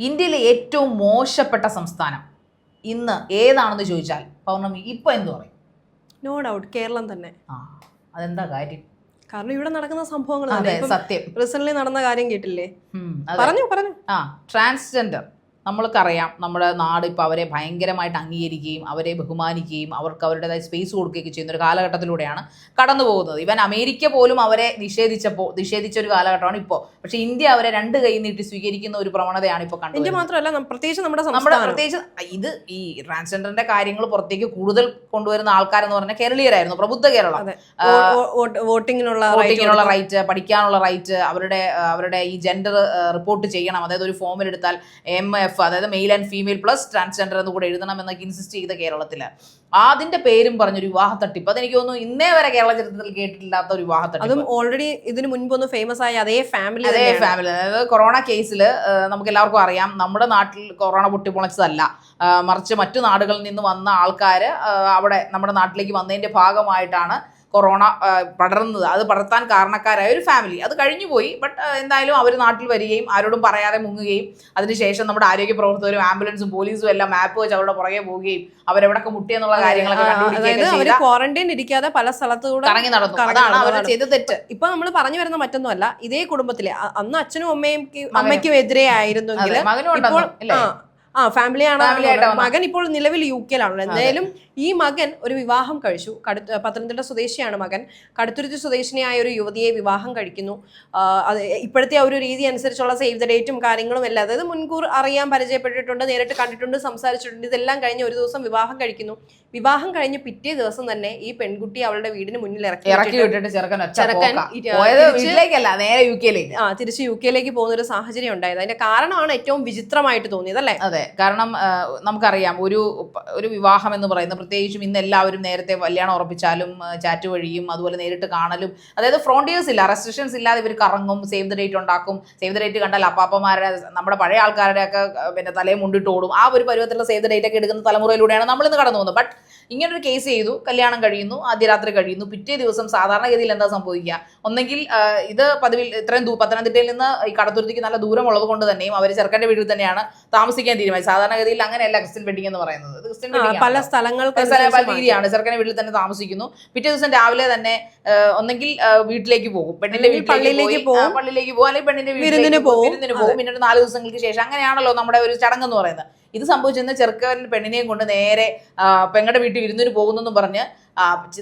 ഇന്ത്യയിലെ ഏറ്റവും മോശപ്പെട്ട സംസ്ഥാനം ഇന്ന് ഏതാണെന്ന് ചോദിച്ചാൽ പൗർണമി ഇപ്പൊ എന്തു പറയും? നോ ഡൗട്ട് കേരളം തന്നെ. ആ അതെന്താ കാര്യം? കാരണം ഇവിടെ നടക്കുന്ന സംഭവങ്ങൾ അതെ സത്യം. റീസെന്റ് നടന്ന കാര്യം കേട്ടില്ലേ? ഉം, അതെ. പറഞ്ഞു പറഞ്ഞു. ആ ട്രാൻസ്ജെൻഡർ നമ്മൾക്കറിയാം നമ്മുടെ നാട് ഇപ്പോൾ അവരെ ഭയങ്കരമായിട്ട് അംഗീകരിക്കുകയും അവരെ ബഹുമാനിക്കുകയും അവർക്ക് അവരുടേതായ സ്പേസ് കൊടുക്കുകയൊക്കെ ചെയ്യുന്ന ഒരു കാലഘട്ടത്തിലൂടെയാണ് കടന്നു പോകുന്നത്. ഇവൻ അമേരിക്ക പോലും അവരെ നിഷേധിച്ചപ്പോൾ നിഷേധിച്ച ഒരു കാലഘട്ടമാണ് ഇപ്പോൾ പക്ഷേ ഇന്ത്യ അവരെ രണ്ട് കൈ നീട്ടി സ്വീകരിക്കുന്ന ഒരു പ്രവണതയാണ് ഇപ്പോൾ ഇന്ത്യ മാത്രമല്ല പ്രത്യേകിച്ച് നമ്മുടെ നമ്മുടെ പ്രത്യേകിച്ച് ഇത് ഈ ട്രാൻസ്ജെൻഡറിന്റെ കാര്യങ്ങൾ പുറത്തേക്ക് കൂടുതൽ കൊണ്ടുവരുന്ന ആൾക്കാരെന്ന് പറഞ്ഞാൽ കേരളീയരായിരുന്നു പ്രബുദ്ധ കേരളം. വോട്ടിങ്ങിനുള്ള വോട്ടിങ്ങിനുള്ള റൈറ്റ് പഠിക്കാനുള്ള റൈറ്റ് അവരുടെ അവരുടെ ഈ ജെൻഡർ റിപ്പോർട്ട് ചെയ്യണം. അതായത് ഒരു ഫോമിൽ എടുത്താൽ എം എഫ് അതായത് male and female plus transgender എന്ന് കൂടെ എഴുതണം എന്നൊക്കെ ഇൻസിസ്റ്റ് ചെയ്ത കേരളത്തിൽ. അതിന്റെ പേരും പറഞ്ഞൊരു വിവാഹ തട്ടിപ്പ് അതെനിക്ക് തോന്നുന്നു ഇന്നേ വരെ കേരള ചരിത്രത്തിൽ കേട്ടിട്ടില്ലാത്ത ഒരു വിവാഹ തട്ടിപ്പ് അതും ഓൾറെഡി ഇതിന് മുൻപ് ഒന്ന് ഫേമസ് ആയ അതേ ഫാമിലി അതേ ഫാമിലി അതായത് കൊറോണ കേസിൽ നമുക്ക് എല്ലാവർക്കും അറിയാം. നമ്മുടെ നാട്ടിൽ കൊറോണ പൊട്ടിപ്പൊളച്ചതല്ല. മറിച്ച് മറ്റു നാടുകളിൽ നിന്ന് വന്ന ആൾക്കാർ അവിടെ നമ്മുടെ നാട്ടിലേക്ക് വന്നതിന്റെ ഭാഗമായിട്ടാണ് കൊറോണ പടർന്നത്. അത് പടർത്താൻ കാരണക്കാരായ ഒരു ഫാമിലി അത് കഴിഞ്ഞു പോയി. ബട്ട് എന്തായാലും അവർ നാട്ടിൽ വരികയും ആരോടും പറയാതെ മുങ്ങുകയും അതിനുശേഷം നമ്മുടെ ആരോഗ്യ പ്രവർത്തകരും ആംബുലൻസും പോലീസും എല്ലാം മാപ്പ് വെച്ച് അവരുടെ പുറകെ പോവുകയും അവരെവിടൊക്കെ മുട്ടിയെന്നുള്ള കാര്യങ്ങളൊക്കെ ക്വാറന്റൈൻ ഇരിക്കാതെ പല സ്ഥലത്തുകൂടെ ഇറങ്ങി നടന്നു. അതാണ് അവർ. ചെയ്ത തെറ്റ്. ഇപ്പൊ നമ്മൾ പറഞ്ഞു വരുന്ന മറ്റൊന്നുമല്ല ഇതേ കുടുംബത്തിലെ അന്ന് അച്ഛനും അമ്മയും അമ്മയ്ക്കും എതിരെ ആയിരുന്നു ഇപ്പോൾ ആ ഫാമിലി വന്ന- മകൻ ഇപ്പോൾ നിലവിൽ യു കെയിലാണല്ലോ എന്തായാലും ഈ മകൻ ഒരു വിവാഹം കഴിച്ചു. കടുത്ത പത്തനംതിട്ട സ്വദേശിയാണ് മകൻ. കടുത്തുരുത്തി സ്വദേശിനിയായ ഒരു യുവതിയെ വിവാഹം കഴിക്കുന്നു. അത് ഇപ്പോഴത്തെ ആ ഒരു രീതി അനുസരിച്ചുള്ള സേവ് ദ ഡേറ്റും കാര്യങ്ങളും എല്ലാം. അതായത് മുൻകൂർ അറിയാൻ പരിചയപ്പെട്ടിട്ടുണ്ട് നേരിട്ട് കണ്ടിട്ടുണ്ട് സംസാരിച്ചിട്ടുണ്ട്. ഇതെല്ലാം കഴിഞ്ഞ് ഒരു ദിവസം വിവാഹം കഴിക്കുന്നു. വിവാഹം കഴിഞ്ഞ് പിറ്റേ ദിവസം തന്നെ ഈ പെൺകുട്ടി അവളുടെ വീടിന് മുന്നിൽ ഇറക്കി ഇറക്കി വിട്ടിട്ട് ചെറുക്കൻ ചെറുക്കൻ വീട്ടിലേക്കല്ല നേരെ യു കെയിലേക്ക് ആ തിരിച്ച് യു കെയിലേക്ക് പോകുന്ന ഒരു സാഹചര്യം ഉണ്ടായത്. അതിന്റെ കാരണമാണ് ഏറ്റവും വിചിത്രമായിട്ട് തോന്നിയത് അല്ലേ? അതെ. കാരണം നമുക്കറിയാം ഒരു ഒരു വിവാഹം എന്ന് പറയുന്നത് പ്രത്യേകിച്ചും ഇന്ന് എല്ലാവരും നേരത്തെ കല്യാണം ഉറപ്പിച്ചാലും ചാറ്റ് വഴിയും അതുപോലെ നേരിട്ട് കാണലും അതായത് ഫ്രോണ്ടിയേഴ്സ് ഇല്ല റെസ്ട്രിക്ഷൻസ് ഇല്ലാതെ ഇവർ കറങ്ങും സേവ് ദ ഡേറ്റ് ഉണ്ടാക്കും സേവ് ദ ഡേറ്റ് കണ്ടാൽ അപ്പാപ്പന്മാരുടെ നമ്മുടെ പഴയ ആൾക്കാരുടെയൊക്കെ പിന്നെ തലയും മുണ്ടിട്ട് ഓടും. ആ ഒരു പരുവത്തിലുള്ള സേവ് ദ ഡേറ്റ് ഒക്കെ എടുക്കുന്ന തലമുറയിലൂടെയാണ് നമ്മൾ ഇന്ന് കടന്നു പോകുന്നത്. ബട്ട് ഇങ്ങനൊരു കേസ് ചെയ്തു കല്യാണം കഴിയുന്നു ആദ്യ രാത്രി കഴിയുന്നു പിറ്റേ ദിവസം സാധാരണഗതിയിൽ എന്താ സംഭവിക്കുക? ഒന്നെങ്കിൽ ഇത് പതിവിൽ ഇത്രയും പത്തനംതിട്ടയിൽ നിന്ന് ഈ കടത്തുരുത്തിക്ക് നല്ല ദൂരമുള്ളത് കൊണ്ട് തന്നെയും അവർ ചെറുക്കന്റെ വീട്ടിൽ തന്നെയാണ് താമസിക്കാൻ തീരുമാനിച്ചത് സാധാരണഗതിയിൽ അങ്ങനെയല്ല ക്രിസ്ത്യൻ വെഡിങ് എന്ന് പറയുന്നത്. ക്രിസ്ത്യൻ പല സ്ഥലങ്ങൾ പല രീതിയാണ് ചെറുക്കനെ വീട്ടിൽ തന്നെ താമസിക്കുന്നു. പിറ്റേ ദിവസം രാവിലെ തന്നെ ഒന്നെങ്കിൽ വീട്ടിലേക്ക് പോകും. പെണ്ണിന്റെ വീട്ടിലേക്ക് പോകും. പള്ളിയിലേക്ക് പോകും. അല്ലെങ്കിൽ പെണ്ണിന്റെ വീട്ടിൽ വീട്ടിലേക്ക് പോകും. വിരുന്നിന് പോകും. പിന്നെ ഒരു നാല് ദിവസങ്ങൾക്ക് ശേഷം അങ്ങനെയാണല്ലോ നമ്മുടെ ഒരു ചടങ്ങ് എന്ന് പറയുന്നത്. ഇത് സംഭവിച്ചിരുന്ന ചെറുക്കൻ പെണ്ണിനെയും കൊണ്ട് നേരെ പെങ്ങളുടെ വീട്ടിൽ വിരുന്നിന് പോകുന്നെന്ന് പറഞ്ഞ്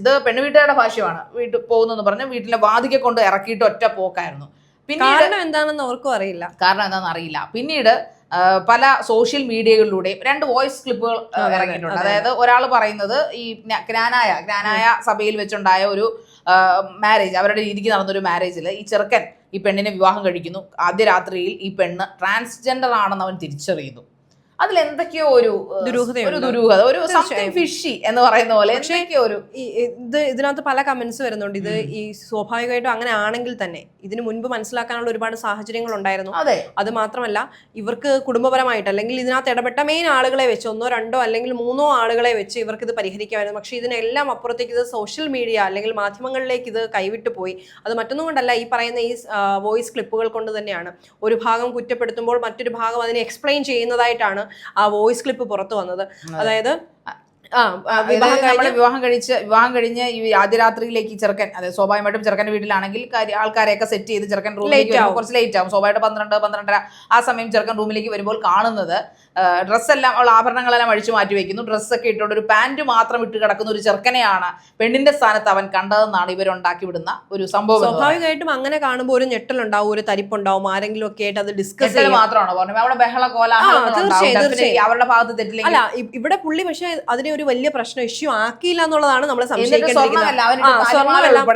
ഇത് പെണ്ണ് ഭാഷയാണ് വീട്ടിൽ പോകുന്നെന്ന് പറഞ്ഞ് വീട്ടിലെ വാതിക്കെ കൊണ്ട് ഇറക്കിയിട്ട് ഒറ്റ പോക്കായിരുന്നു. പിന്നീട് എന്താണെന്ന് അവർക്കും അറിയില്ല. കാരണം എന്താണെന്ന് അറിയില്ല. പിന്നീട് പല സോഷ്യൽ മീഡിയകളിലൂടെയും രണ്ട് വോയിസ് ക്ലിപ്പുകൾ ഇറങ്ങിയിട്ടുണ്ട്. അതായത് ഒരാൾ പറയുന്നത് ഈ ഗ്രാനായ ജ്ഞാനായ ജ്ഞാനായ സഭയിൽ വെച്ചുണ്ടായ ഒരു മാരേജ് അവരുടെ രീതിക്ക് നടന്നൊരു മാരേജിൽ ഈ ചെറുക്കൻ ഈ പെണ്ണിനെ വിവാഹം കഴിക്കുന്നു. ആദ്യ രാത്രിയിൽ ഈ പെണ്ണ് ട്രാൻസ്ജെൻഡർ ആണെന്ന് അവൻ തിരിച്ചറിയുന്നു. അതിൽ എന്തൊക്കെയോ ഒരു ദുരൂഹത ദുരൂഹത ഒരു സംതിങ് ഫിഷി എന്ന് പറയുന്ന പോലെ എന്തൊക്കെയോ ഒരു ഇത് ഇതിനകത്ത് പല കമന്റ്സ് വരുന്നുണ്ട്. ഇത് ഈ സ്വാഭാവികമായിട്ടും അങ്ങനെ ആണെങ്കിൽ തന്നെ ഇതിന് മുൻപ് മനസ്സിലാക്കാനുള്ള ഒരുപാട് സാഹചര്യങ്ങൾ ഉണ്ടായിരുന്നു അതെ. അത് മാത്രമല്ല ഇവർക്ക് കുടുംബപരമായിട്ട് അല്ലെങ്കിൽ ഇതിനകത്ത് ഇടപെട്ട മെയിൻ ആളുകളെ വെച്ച് ഒന്നോ രണ്ടോ അല്ലെങ്കിൽ മൂന്നോ ആളുകളെ വെച്ച് ഇവർക്ക് ഇത് പരിഹരിക്കാമായിരുന്നു. പക്ഷേ ഇതിനെല്ലാം അപ്പുറത്തേക്ക് ഇത് സോഷ്യൽ മീഡിയ അല്ലെങ്കിൽ മാധ്യമങ്ങളിലേക്ക് ഇത് കൈവിട്ടു പോയി. അത് മറ്റൊന്നും കൊണ്ടല്ല ഈ പറയുന്ന ഈ വോയിസ് ക്ലിപ്പുകൾ കൊണ്ട് തന്നെയാണ്. ഒരു ഭാഗം കുറ്റപ്പെടുത്തുമ്പോൾ മറ്റൊരു ഭാഗം അതിനെ എക്സ്പ്ലെയിൻ ചെയ്യുന്നതായിട്ടാണ് ആ വോയിസ് ക്ലിപ്പ് പുറത്തു വന്നത്. അതായത് വിവാഹം കഴിച്ച് വിവാഹം കഴിഞ്ഞ് ഈ ആദ്യ രാത്രിയിലേക്ക് ചെറുക്കൻ അതായത് സ്വാഭാവികമായിട്ടും ചെറുക്കന്റെ വീട്ടിലാണെങ്കിൽ കാര്യ- ആൾക്കാരെയൊക്കെ സെറ്റ് ചെയ്ത് ചെറുക്കൻ റൂമിലേക്ക്. കുറച്ച് ലേറ്റ് ആവും. സ്വാഭാവികമായിട്ട് പന്ത്രണ്ട് പന്ത്രണ്ടര ആ സമയം ചെറുക്കൻ റൂമിലേക്ക് വരുമ്പോൾ കാണുന്നത് ഡ്രസ്സെല്ലാം ഉള്ള ആഭരണങ്ങളെല്ലാം അഴിച്ചു മാറ്റി വയ്ക്കുന്നു ഡ്രസ്സൊക്കെ ഇട്ടുകൊണ്ട് ഒരു പാന്റ് മാത്രം ഇട്ട് കിടക്കുന്ന ഒരു ചെറുക്കനെയാണ് പെണ്ണിന്റെ സ്ഥാനത്ത് അവൻ കണ്ടതെന്നാണ് ഇവരുണ്ടാക്കി വിടുന്ന ഒരു സംഭവം സ്വാഭാവികമായിട്ടും അങ്ങനെ കാണുമ്പോൾ ഒരു ഞെട്ടലുണ്ടാവും ഒരു തരിപ്പുണ്ടാവും ആരെങ്കിലും ഒക്കെ ആയിട്ട് അത് ഡിസ്കസ് മാത്രമാണോ? പറഞ്ഞത് അവിടെ ബഹള കോല അവരുടെ ഭാഗത്ത് തെറ്റില്ല അല്ല ഇവിടെ പുള്ളി പക്ഷെ അതിനെ ഒരു വലിയ പ്രശ്നം ഇഷ്യൂ ആക്കിയില്ല എന്നുള്ളതാണ് നമ്മൾ സംശയിക്കുന്നത്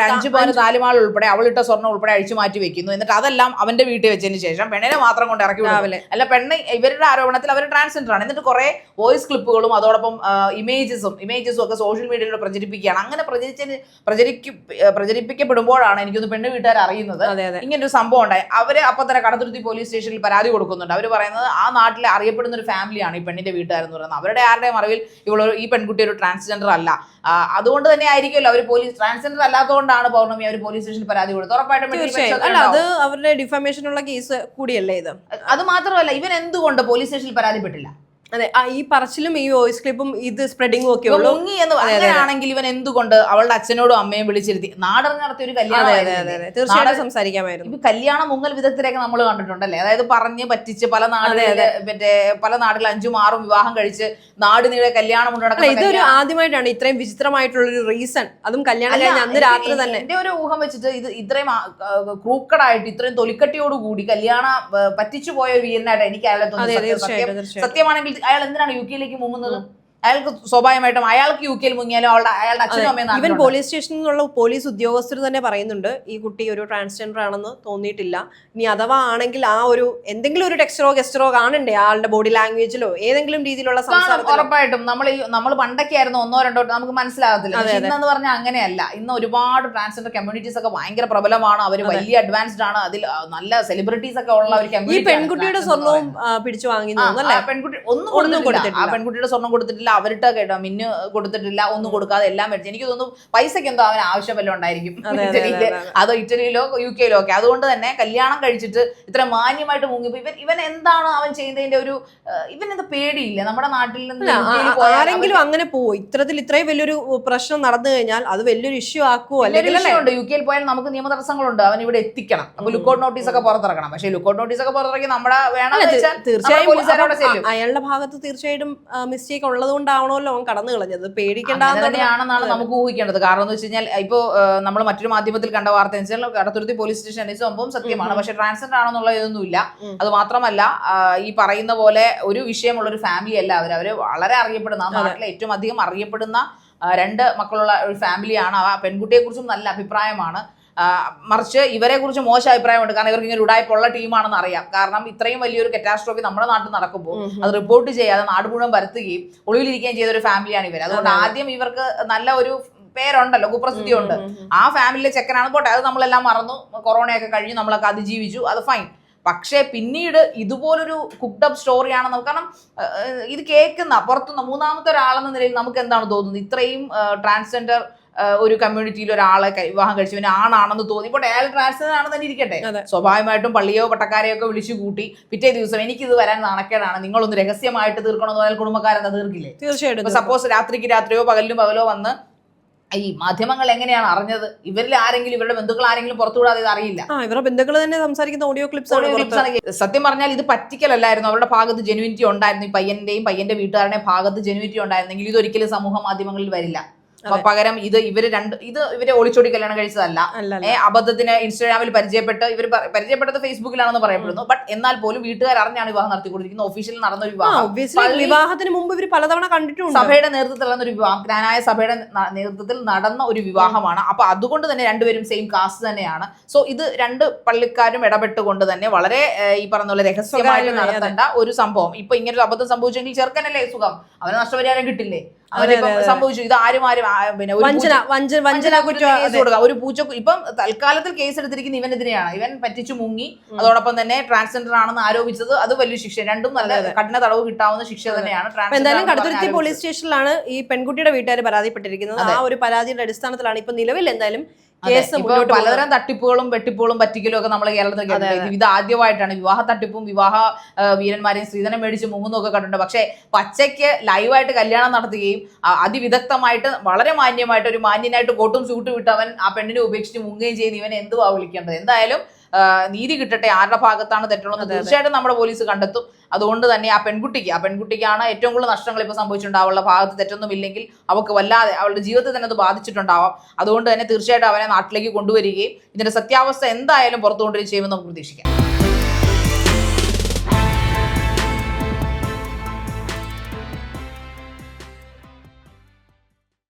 അഞ്ചു പവന് താലിമാൾ ഉൾപ്പെടെ അവളിട്ട സ്വർണം ഉൾപ്പെടെ അഴിച്ചു മാറ്റി വെക്കുന്നു. എന്നിട്ട് അതെല്ലാം അവന്റെ വീട്ടിൽ വെച്ചതിന് ശേഷം പെണ്ണിനെ മാത്രം കൊണ്ട് ഇറക്കി വിടുന്നു. അല്ല പെണ്ണ് ഇവരുടെ ആരോപണത്തിൽ അവർ ട്രാൻസ്ജെൻഡർ ആണ്. എന്നിട്ട് കുറെ വോയിസ് ക്ലിപ്പുകളും അതോടൊപ്പം ഇമേജസും ഇമേജസും ഒക്കെ സോഷ്യൽ മീഡിയയിലൂടെ പ്രചരിപ്പിക്കുകയാണ്. അങ്ങനെ പ്രചരിച്ചതിന് പ്രചരിക്ക പ്രചരിപ്പിക്കപ്പെടുമ്പോഴാണ് എനിക്കൊന്ന് പെണ്ണ് വീട്ടുകാർ അറിയുന്നത്. ഇങ്ങനെ ഒരു സംഭവം ഉണ്ടായി. അവർ അപ്പൊ തന്നെ കടത്തുരുത്തി പോലീസ് സ്റ്റേഷനിൽ പരാതി കൊടുക്കുന്നുണ്ട്. അവർ പറയുന്നത് ആ നാട്ടിലെ അറിയപ്പെടുന്ന ഒരു ഫാമിലിയാണ് ഈ പെണ്ണിന്റെ വീട്ടുകാരെന്ന് പറയുന്നത്. അവരുടെ ആരുടെയും അറിവിൽ ഇവൾ ഈ പെൺകുട്ടി ഒരു ട്രാൻസ്ജെൻഡർ അല്ല. അതുകൊണ്ട് തന്നെ ആയിരിക്കുമല്ലോ അവർ പോലീസ് ട്രാൻസ്ജെൻഡർ അല്ലാത്തതുകൊണ്ടാണ് പൗർണമി അവർ പോലീസ് സ്റ്റേഷനിൽ പരാതി കൊടുത്തത്. ഉറപ്പായിട്ടും അത് അവരുടെ ഡിഫമേഷനുള്ള കേസ് കൂടിയല്ലേ ഇത്? അത് മാത്രമല്ല ഇവൻ എന്തുകൊണ്ട് പോലീസ് സ്റ്റേഷനിൽ പരാതിപ്പെട്ടില്ല അതെ ആ, ഈ പറച്ചിലും ഈ വോയിസ് ക്ലിപ്പും ഇത് സ്പ്രെഡിങ്ങും ഒക്കെ മുങ്ങി എന്ന് അങ്ങനെയാണെങ്കിൽ ഇവൻ എന്തുകൊണ്ട് അവളുടെ അച്ഛനോടും അമ്മയും വിളിച്ചിരുത്തി? നാടറിഞ്ഞ് നടത്തിയ ഒരു കല്യാണം തീർച്ചയായിട്ടും സംസാരിക്കാമായിരുന്നു. ഇപ്പൊ കല്യാണ മുങ്ങൽ വിദഗ്ധരെയൊക്കെ നമ്മൾ കണ്ടിട്ടുണ്ടല്ലേ? അതായത് പറഞ്ഞ് പറ്റിച്ച് പല നാടുകളിലെ മറ്റേ പല നാടുകളിൽ അഞ്ചും ആറും വിവാഹം കഴിച്ച് നാട് നീളെ കല്യാണം ഉണ്ടാക്കുന്നത് ഇതൊരു ആദ്യമായിട്ടാണ് ഇത്രയും വിചിത്രമായിട്ടുള്ള ഒരു റീസൺ അതും കല്യാണം കഴിഞ്ഞ അന്ന് രാത്രി തന്നെ. എന്റെ ഒരു ഊഹം വെച്ചിട്ട് ഇത് ഇത്രയും ക്രൂക്കഡായിട്ട് ഇത്രയും തൊലിക്കട്ടിയോടുകൂടി കല്യാണ പറ്റിച്ചു പോയ ഒരു വീരനായിട്ട് എനിക്ക് അയാളെ തീർച്ചയായിട്ടും. സത്യമാണെങ്കിൽ അയാൾ എന്തിനാണ് യു കെയിലേക്ക് മുങ്ങുന്നത്? അയാൾക്ക് സ്വാഭാവികമായിട്ടും അയാൾക്ക് യു കെയിൽ മുങ്ങിയാലും അവളുടെ അയാളുടെ അച്ഛനും അമ്മയും ഇവൻ പോലീസ് സ്റ്റേഷനിൽ നിന്നുള്ള പോലീസ് ഉദ്യോഗസ്ഥർ തന്നെ പറയുന്നുണ്ട് ഈ കുട്ടി ഒരു ട്രാൻസ്ജെൻഡർ ആണെന്ന് തോന്നിയിട്ടില്ല. ഇനി അഥവാ ആണെങ്കിൽ ആ ഒരു എന്തെങ്കിലും ഒരു ടെക്സ്റ്ററോ ഗെസ്റ്ററോ കാണണ്ടേ ആളുടെ ബോഡി ലാംഗ്വേജിലോ ഏതെങ്കിലും രീതിയിലുള്ള സംസാരം ഉറപ്പായിട്ടും. നമ്മൾ നമ്മൾ പണ്ടൊക്കെ ആയിരുന്നു ഒന്നോ രണ്ടോ നമുക്ക് മനസ്സിലാകത്തില്ല. ഇന്നെന്ന് പറഞ്ഞാൽ അങ്ങനെയല്ല. ഇന്ന് ഒരുപാട് ട്രാൻസ്ജെൻഡർ കമ്മ്യൂണിറ്റീസ് ഒക്കെ ഭയങ്കര പ്രബലമാണ്. അവർ വലിയ അഡ്വാൻസ്ഡ് ആണ്. അതിൽ നല്ല സെലിബ്രിറ്റീസ് ഒക്കെ ഉള്ള ഒരു ഈ പെൺകുട്ടിയുടെ സ്വർണവും പിടിച്ചു വാങ്ങി പെൺകുട്ടി ഒന്നും ഒന്നും കൊടുത്തിട്ടില്ല. ആ പെൺകുട്ടിയുടെ സ്വർണം കൊടുത്തിട്ടില്ല. അവരുടെ കേട്ടോ മിന്നു കൊടുത്തിട്ടില്ല ഒന്നും കൊടുക്കാതെ എല്ലാം മേടിച്ചു. എനിക്ക് തോന്നുന്നു പൈസക്ക് എന്തോ അവന് ആവശ്യം വല്ലതും ഉണ്ടായിരിക്കും. ഇറ്റലിയിൽ. അതെ, ഇറ്റലിയിലോ യു കെയിലോ ഒക്കെ. അതുകൊണ്ട് തന്നെ കല്യാണം കഴിച്ചിട്ട് ഇത്ര മാന്യമായിട്ട് മുങ്ങിപ്പോ ഇവൻ ഇവൻ എന്താണ് അവൻ ചെയ്യുന്നതിന്റെ ഒരു ഇവൻ എന്താ പേടിയില്ല? നമ്മുടെ നാട്ടിൽ നിന്ന് ആരെങ്കിലും അങ്ങനെ പോവും. ഇത്തരത്തിൽ ഇത്രയും വലിയൊരു പ്രശ്നം നടന്നു കഴിഞ്ഞാൽ അത് വലിയൊരു ഇഷ്യൂ ആക്കുവോ? അല്ലെങ്കിൽ അല്ലേ? യു കെയിൽ പോയാൽ നമുക്ക് നിയമ തടസ്സങ്ങളുണ്ട് അവൻ ഇവിടെ എത്തിക്കണം. അപ്പൊ ലുക്കൗട്ട് നോട്ടീസ് ഒക്കെ പുറത്തിറക്കണം പക്ഷേ ലുക്കൗട്ട് നോട്ടീസ് ഒക്കെ പുറത്തിറക്കി നമ്മുടെ നമ്മുടെ തീർച്ചയായും അയാളുടെ ഭാഗത്ത് തീർച്ചയായിട്ടും മിസ്റ്റേക്ക് ഉള്ളത് കൊണ്ടാവണമല്ലോ അവൻ കടന്നു കളഞ്ഞത്. പേടിക്കേണ്ടതാണെന്നാണ് നമുക്ക് ഊഹിക്കേണ്ടത്. കാരണം എന്ന് വെച്ച് കഴിഞ്ഞാൽ ഇപ്പോൾ നമ്മൾ മറ്റൊരു മാധ്യമത്തിൽ കണ്ട വാർത്ത എന്ന് വെച്ചാൽ കടത്തുരുത്തി പോലീസ് സ്റ്റേഷൻ അന്വേഷിച്ച സംഭവം സത്യമാണ്. പക്ഷെ ട്രാൻസ്ജെൻഡർ ആണെന്നുള്ള ഇതൊന്നുമില്ല. അത് മാത്രമല്ല ഈ പറയുന്ന പോലെ ഒരു വിഷയമുള്ള ഒരു ഫാമിലി അല്ല അവർ അവർ വളരെ അറിയപ്പെടുന്ന ആ നാട്ടിലെ ഏറ്റവും അധികം അറിയപ്പെടുന്ന രണ്ട് മക്കളുള്ള ഒരു ഫാമിലിയാണ് ആ പെൺകുട്ടിയെ കുറിച്ചും നല്ല അഭിപ്രായമാണ്. മറിച്ച് ഇവരെ കുറിച്ച് മോശം അഭിപ്രായമുണ്ട്. കാരണം ഇവർക്ക് ഇങ്ങനെ ഉടായ്പുള്ള ടീമാണെന്ന് അറിയാം. കാരണം ഇത്രയും വലിയൊരു കെറ്റാസ്ട്രോഫി നമ്മുടെ നാട്ടിൽ നടക്കുമ്പോൾ അത് റിപ്പോർട്ട് ചെയ്യാതെ നാട് മുഴുവൻ വരുത്തുകയും ഒളിവിലിരിക്കുകയും ചെയ്ത ഒരു ഫാമിലിയാണ് ഇവർ അതുകൊണ്ട് ആദ്യം ഇവർക്ക് നല്ല ഒരു പേരുണ്ടല്ലോ കുപ്രസിദ്ധി ഉണ്ട് ആ ഫാമിലിയിലെ ചെക്കനാണ്. പോട്ടെ അത് നമ്മളെല്ലാം മറന്നു. കൊറോണയൊക്കെ കഴിഞ്ഞ് നമ്മളൊക്കെ അതിജീവിച്ചു. അത് ഫൈൻ പക്ഷേ പിന്നീട് ഇതുപോലൊരു കുക്ഡപ്പ് സ്റ്റോറിയാണ് നമുക്ക് കാരണം ഇത് കേൾക്കുന്ന പുറത്തുനിന്ന് മൂന്നാമത്തെ ഒരാളെന്ന നിലയിൽ നമുക്ക് എന്താണ് തോന്നുന്നത്? ഇത്രയും ട്രാൻസ്ജെൻഡർ ഒരു കമ്മ്യൂണിറ്റിയിൽ ഒരാളെ വിവാഹം കഴിച്ചു പിന്നെ ആണാണെന്ന് തോന്നി. ഇപ്പോൾ ഡയൽ ട്രാൻസ്ജെൻഡർ ആണെന്ന് തന്നെ ഇരിക്കട്ടെ. സ്വാഭാവികമായിട്ടും പള്ളിയോ പട്ടക്കാരെയോ ഒക്കെ വിളിച്ചു കൂട്ടി പിറ്റേ ദിവസം എനിക്കിത് വരാൻ നാണക്കേടാണ്. നിങ്ങളൊന്ന് രഹസ്യമായിട്ട് തീർക്കണമെന്ന് പറഞ്ഞാൽ കുടുംബക്കാരെന്താ തീർക്കില്ലേ? തീർച്ചയായിട്ടും സപ്പോസ് രാത്രിക്ക് രാത്രിയോ പകലിലും പകലോ വന്ന് ഈ മാധ്യമങ്ങൾ എങ്ങനെയാണ് അറിഞ്ഞത്? ഇവരിൽ ആരെങ്കിലും ഇവരുടെ ബന്ധുക്കൾ ആരെങ്കിലും പുറത്തുവിടാതെ ഇത് അറിയില്ല. ഇവരുടെ ബന്ധുക്കൾ തന്നെ സംസാരിക്കുന്ന ഓഡിയോ ക്ലിപ്സ് ആണ് സത്യം പറഞ്ഞാൽ ഇത് പറ്റിക്കലല്ലായിരുന്നു. അവരുടെ ഭാഗത്ത് ജെനുവിനിറ്റി ഉണ്ടായിരുന്നു. ഈ പയ്യന്റെയും പയ്യന്റെ വീട്ടുകാരുടെയും ഭാഗത്ത് ജെനുവിനിറ്റി ഉണ്ടായിരുന്നെങ്കിൽ ഇതൊരിക്കലും സമൂഹ മാധ്യമങ്ങളിൽ വരില്ല. പകരം ഇത് ഇവർ രണ്ട് ഇത് ഇവരെ ഒളിച്ചോടി കല്യാണം കഴിച്ചതല്ല. അബദ്ധത്തിന് ഇൻസ്റ്റാഗ്രാമിൽ പരിചയപ്പെട്ട് ഇവർ പരിചയപ്പെട്ടത് ഫേസ്ബുക്കിലാണെന്ന് പറയപ്പെടുന്നു. ബട്ട് എന്നാൽ പോലും വീട്ടുകാർ അറിഞ്ഞാണ് വിവാഹം നടത്തിക്കൊണ്ടിരിക്കുന്നത്. ഒഫീഷ്യൽ നടന്ന ഒരു വിവാഹം. വിവാഹത്തിന് മുമ്പ് ഇവർ പലതവണ കണ്ടിട്ടുണ്ട്. സഭയുടെ നേതൃത്വത്തിൽ നടന്ന ഒരു വിവാഹം. ഗ്രാനായ സഭയുടെ നേതൃത്വത്തിൽ നടന്ന ഒരു വിവാഹമാണ്. അപ്പൊ അതുകൊണ്ട് തന്നെ രണ്ടുപേരും സെയിം കാസ്റ്റ് തന്നെയാണ്. സോ ഇത് രണ്ട് പള്ളിക്കാരും ഇടപെട്ടുകൊണ്ട് തന്നെ വളരെ ഈ പറഞ്ഞ പോലെ രഹസ്യമായിട്ട് നടത്തേണ്ട ഒരു സംഭവം. ഇപ്പൊ ഇങ്ങനെ ഒരു അബദ്ധം സംഭവിച്ചെങ്കിൽ ചെറുക്കനല്ലേ സുഖം? അവന് നഷ്ടപരിഹാരം കിട്ടില്ലേ? സംഭവിച്ചു. ഇത് ആരും ആരും പിന്നെ വഞ്ചന പൂച്ച- വഞ്ചന വഞ്ചന വഞ്ചന കുറ്റം കുറ്റം കേസ് അതെ. കൊടുക്കാം ഒരു പൂച്ച ഇപ്പം തൽക്കാലത്തിൽ കേസ് എടുത്തിരിക്കുന്ന ഇവനെതിരെയാണ്. ഇവൻ പറ്റിച്ചു മുങ്ങി. അതോടൊപ്പം തന്നെ ട്രാൻസ്ജെൻഡർ ആണെന്ന് ആരോപിച്ചത്. അത് വലിയ ശിക്ഷ. രണ്ടും നല്ല കഠിന തടവ് കിട്ടാവുന്ന ശിക്ഷ തന്നെയാണ് എന്തായാലും കടുത്തുരുത്തി പോലീസ് സ്റ്റേഷനിലാണ് ഈ പെൺകുട്ടിയുടെ വീട്ടുകാർ പരാതിപ്പെട്ടിരിക്കുന്നത്. ആ ഒരു പരാതിയുടെ അടിസ്ഥാനത്തിലാണ് ഇപ്പൊ നിലവിൽ എന്തായാലും. കേസ് പലതരം തട്ടിപ്പുകളും വെട്ടിപ്പുകളും പറ്റിക്കലും ഒക്കെ നമ്മൾ കേരളത്തിൽ കേട്ടിട്ടുണ്ട്. ഇത് ആദ്യമായിട്ടാണ് വിവാഹ തട്ടിപ്പും വിവാഹ വീരന്മാരെയും സ്ത്രീധനം മേടിച്ച് മുങ്ങുന്നതും ഒക്കെ കണ്ടിട്ടുണ്ട്. പക്ഷേ പച്ചയ്ക്ക് ലൈവായിട്ട് കല്യാണം നടത്തുകയും അതിവിദഗ്ധമായിട്ട് വളരെ മാന്യമായിട്ട് ഒരു മാന്യനായിട്ട് കോട്ടും സൂട്ടും ഇട്ട് അവൻ ആ പെണ്ണിനെ ഉപേക്ഷിച്ച് മുങ്ങുകയും ചെയ്യുന്ന ഇവനെ എന്തുവാ വിളിക്കേണ്ടത്? എന്തായാലും നീതി കിട്ടട്ടെ ആരുടെ ഭാഗത്താണ് തെറ്റുള്ളത് തീർച്ചയായിട്ടും നമ്മുടെ പോലീസ് കണ്ടെത്തും. അതുകൊണ്ട് തന്നെ ആ പെൺകുട്ടിക്ക് ആ പെൺകുട്ടിക്കാണ് ഏറ്റവും കൂടുതൽ നഷ്ടങ്ങൾ ഇപ്പോൾ സംഭവിച്ചിട്ടുണ്ടാവും അവളുടെ ഭാഗത്ത് തെറ്റൊന്നും ഇല്ലെങ്കിൽ അവൾക്ക് വല്ലാതെ അവളുടെ ജീവിതത്തിൽ തന്നെ അത് ബാധിച്ചിട്ടുണ്ടാവാം. അതുകൊണ്ട് തന്നെ തീർച്ചയായിട്ടും അവനെ നാട്ടിലേക്ക് കൊണ്ടുവരികയും ഇതിന്റെ സത്യാവസ്ഥ എന്തായാലും പുറത്തുകൊണ്ടുവരികയും ചെയ്യുമെന്ന് നമുക്ക് പ്രതീക്ഷിക്കാം.